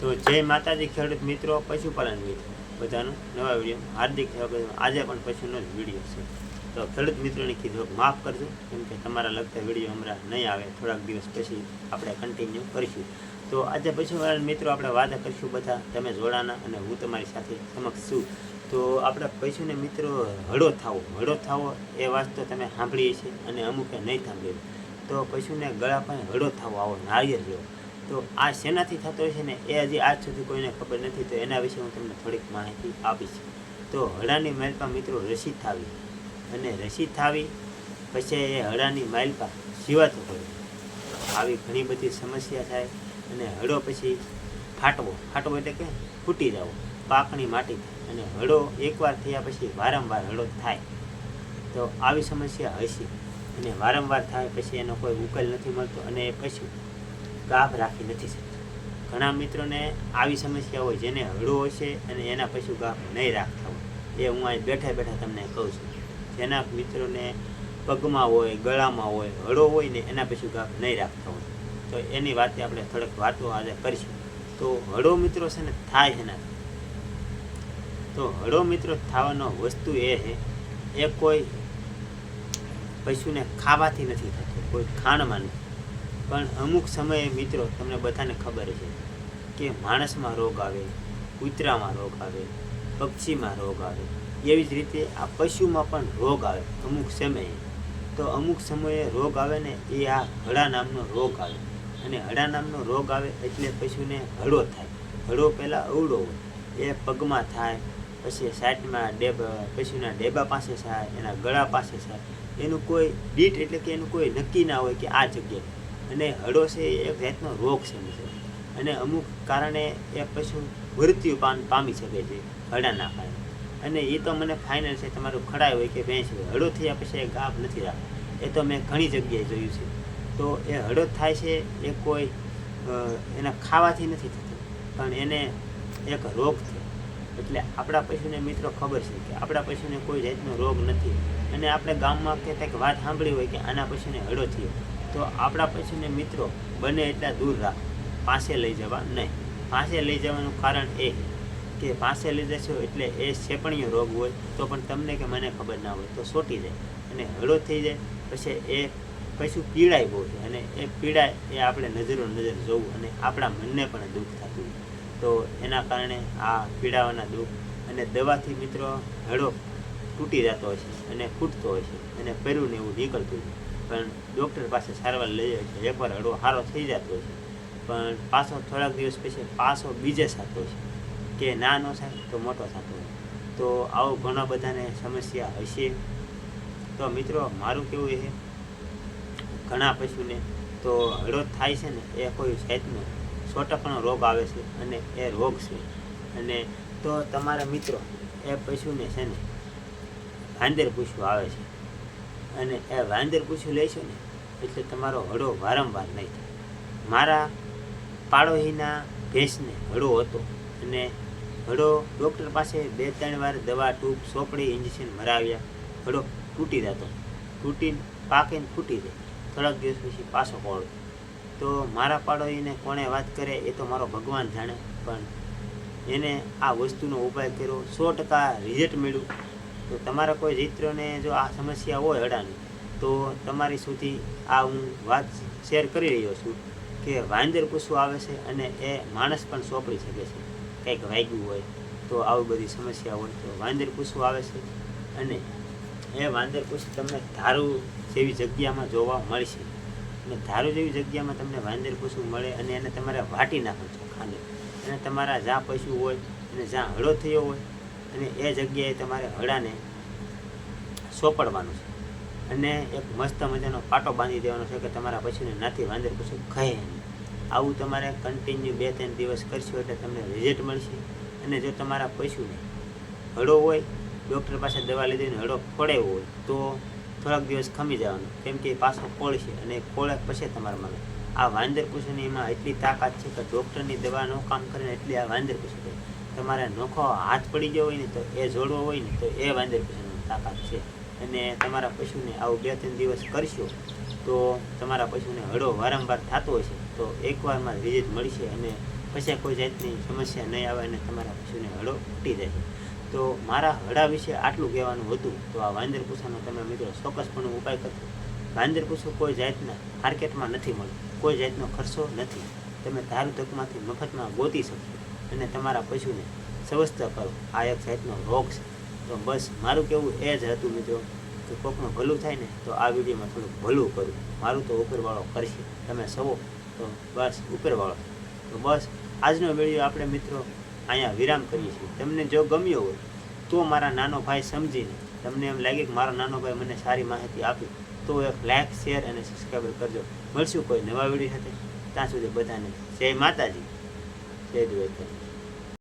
તો જય માતાજી, ખેડૂત મિત્રો, પશુપાલન મિત્રો, બધાનું નવા વીડિયો, હાર્દિક આજે પણ પશુનો જ વીડિયો છે. તો ખેડૂત મિત્રોને કીધું, માફ કરજો, કેમ કે તમારા લગતા વીડિયો હમણાં નહીં આવે. થોડાક દિવસ પછી આપણે કન્ટિન્યુ કરીશું. તો આજે પશુપાલન મિત્રો, આપણે વાદા કરીશું બધા, તમે જોડાના અને હું તમારી સાથે સમક્ષ છું. તો આપણા પશુને મિત્રો, હળો થાવો હળો થાવો એ વાત તો તમે સાંભળીએ છીએ અને અમુકે નહીં સાંભળીએ તો પશુને ગળા પણ હળો થાવો, આવો નાળિયેર જેવો. તો આ શેનાથી થતો હોય છે ને એ હજી આજ સુધી કોઈને ખબર નથી, તો એના વિશે હું તમને થોડીક માહિતી આપીશ. તો હળાની માલપા મિત્રો રસી થાવી. અને રસી થાવી પછી એ હળાની માલપા જીવાતો હોય. આવી ઘણી બધી સમસ્યા થાય અને હળો પછી ફાટવો. ફાટવો એટલે કે ફૂટી જવો. પાકની માટી. અને હળો એકવાર થયા પછી વારંવાર હળો થાય. તો આવી સમસ્યા હશે. અને વારંવાર થાય પછી એનો કોઈ ઉકેલ નથી મળતો અને એ પશુ ગાભ રાખી નથી શકતા. ઘણા મિત્રોને આવી સમસ્યા હોય, જેને હળવો હશે અને એના પશુ ગાભ નહીં રાખતા હોય, એ હું અહીં બેઠા બેઠા તમને કહું છું. જેના મિત્રોને પગમાં હોય, ગળામાં હોય, હળો હોય ને એના પશુ ગાભ નહીં રાખતા હોય, તો એની વાતે આપણે થોડીક વાતો આજે કરીશું. તો હળો મિત્રો છે ને, થાય છે તો હળો મિત્રો થવાનો વસ્તુ એ છે, એ કોઈ પશુને ખાવાથી નથી થતું, કોઈ ખાણમાં નથી પણ અમુક સમયે મિત્રો, તમને બધાને ખબર છે કે માણસમાં રોગ આવે, કૂતરામાં રોગ આવે, પક્ષીમાં રોગ આવે, એવી જ રીતે આ પશુમાં પણ રોગ આવે અમુક સમયે. તો અમુક સમયે રોગ આવે ને એ આ હળા નામનો રોગ આવે. અને હળા નામનો રોગ આવે એટલે પશુને હળો થાય. હળો પહેલાં અવળો હોય, એ પગમાં થાય, પછી સાઈડમાં ડેબ, પશુના ડેબા પાસે થાય, એના ગળા પાસે થાય. એનું કોઈ દીટ એટલે કે એનું કોઈ નક્કી ના હોય કે આ જગ્યાએ અને હળો છે એ એક જાતનો રોગ છે મિત્રો અને અમુક કારણે એ પશુ મૃત્યુ પામ, પામી શકે છે હડાના કારણે અને એ તો મને ફાઇનલ છે, તમારું ખડાય હોય કે ભેંસ હોય. હળો થયા પછી ગાભ નથી રાખ એ તો મેં ઘણી જગ્યાએ જોયું છે. તો એ હળો થાય છે, એ કોઈ એના ખાવાથી નથી થતું. પણ એને એક રોગ છે. એટલે આપણા પશુને મિત્રો ખબર છે કે આપણા પશુને કોઈ જાતનો રોગ નથી. અને આપણે ગામમાં કે કંઈક વાત સાંભળી હોય કે આના પશુને હળો થયો. તો આપણા પશુને મિત્રો, બને એટલા દૂર રાખ. પાસે લઈ જવા નહીં. પાસે લઈ જવાનું કારણ એ કે પાસે લઈ જશો એટલે એ ચેપણીયો રોગ હોય તો પણ તમને કે મને ખબર ના હોય તો સોટી જાય અને હળો થઈ જાય. પછી એ પશુ પીડાય બહુ છે અને એ પીડાય એ આપણે નજરો નજર જોવું અને આપણા મનને પણ દુઃખ થતું તો એના કારણે આ પીડાવાના દુઃખ અને દવાથી મિત્રો હળો તૂટી જતો હોય છે અને ફૂટતો હોય છે અને પહેરું ને એવું નીકળતું હોય પણ ડૉક્ટર પાસે સારવાર લઈ જાય છે એકવાર હળો સારો થઈ જતો છે. પણ પાછો થોડાક દિવસ પછી પાછો બીજે થતો છે. કે ના ન થાય તો મોટો હોય તો આવો ઘણા બધાને સમસ્યા હશે. તો મિત્રો, મારું કેવું એ ઘણા પશુને તો હળો થાય છે ને, એ કોઈ જાતનો સો ટકાનો રોગ આવે છે અને એ રોગ છે. અને તો તમારા મિત્રો, એ પશુને છે ને ભાંદેર પૂછવું આવે છે. અને એ વાંદર પૂછ્યું લેશો ને, એટલે તમારો હળો વારંવાર નહીં થાય. મારા પાડોશીના ભેંસને હળો હતો અને હળો ડૉક્ટર પાસે બે ત્રણ વાર દવા, ટૂંક સોપડી ઇન્જેક્શન મરાવ્યા. હળો તૂટી જતો. તૂટીને પાકીને ફૂટી જાય થોડાક દિવસ પછી પાછો કોળો તો મારા પાડોશીને કોણે વાત કરે એ તો મારો ભગવાન જાણે, પણ એને આ વસ્તુનો ઉપાય કર્યો. સો ટકા રિઝલ્ટ મળ્યું. તો તમારા કોઈ મિત્રોને જો આ સમસ્યા હોય હડાની તો તમારી સુધી આ હું વાત શેર કરી રહ્યો છું કે વાંદર પૂછવું આવે છે અને એ માણસ પણ સોંપડી શકે છે. કંઈક વાગ્યું હોય તો આવી બધી સમસ્યા હોય તો વાંદર પૂછવું આવે છે અને એ વાંદર પૂછ તમને ધારું જેવી જગ્યામાં જોવા મળશે. અને ધારું જેવી જગ્યામાં તમને વાંદર પૂછવું મળે અને એને તમારે વાટી નાખો છો ખાંડે. અને તમારા જ્યાં પશુ હોય અને જ્યાં હળો થયો હોય અને એ જગ્યાએ તમારે હળાને સોંપડવાનું છે. અને એક મસ્ત મજાનો પાટો બાંધી દેવાનો છે કે તમારા પશુને નાથી વાંદર પછી ખાય આવું તમારે કન્ટિન્યુ બે ત્રણ દિવસ કરશો એટલે તમને રિઝલ્ટ મળશે. અને જો તમારા પશુને હળો હોય ડૉક્ટર પાસે દવા લીધી ને હળો પડ્યો હોય, તો થોડાક દિવસ ખમી જવાનું. કેમ કે પાછો ખોળશે અને ખોળે પછી તમારે મળે આ વાંદર પૂછુની એમાં એટલી તાકાત છે કે ડૉક્ટરની દવાનું કામ કરીને એટલી આ વાંદર પૂછું કરે તમારે નોખો હાથ પડી ગયો હોય ને તો એ જોડવો હોય ને તો એ વાંદર પશુની તાકાત છે. અને તમારા પશુને આવું બે ત્રણ દિવસ કરશો તો તમારા પશુને હળો વારંવાર થતો હશે. તો એકવારમાં રિઝલ્ટ મળશે અને પછી કોઈ જાતની સમસ્યા નહીં આવે અને તમારા પશુને હળો ફૂટી જાય તો મારા હળા વિશે આટલું કહેવાનું હતું. તો આ વાંદર પૂછાનો તમે મિત્રો ચોક્કસપણે ઉપાય કરશો વાંદર પૂછો કોઈ જાતના માર્કેટમાં નથી મળતું. કોઈ જાતનો ખર્ચો નથી. તમે ધારું તકમાંથી મફતમાં ગોતી શકશો. અને તમારા પશુને સ્વસ્થ કરો. આ એક જાતનો રોગ છે. તો બસ મારું કેવું એ જ હતું મિત્રો, કે કોકનું ભલું થાય ને, તો આ વિડીયોમાં થોડુંક ભલું કરું. મારું તો ઉપરવાળો કરશે. તમે સવો, તો બસ ઉપરવાળો. તો બસ આજનો વીડિયો આપણે મિત્રો અહીંયા વિરામ કરીએ છીએ. તમને જો ગમ્યો હોય, તો મારા નાનો ભાઈ સમજીને, તમને એમ લાગે કે મારો નાનો ભાઈ મને સારી માહિતી આપી, તો એક લાઇક શેર અને સબસ્ક્રાઈબર કરજો. મળશું કોઈ નવા વીડિયો સાથે. ત્યાં સુધી બધાને જય માતાજી. જય દ્વારકા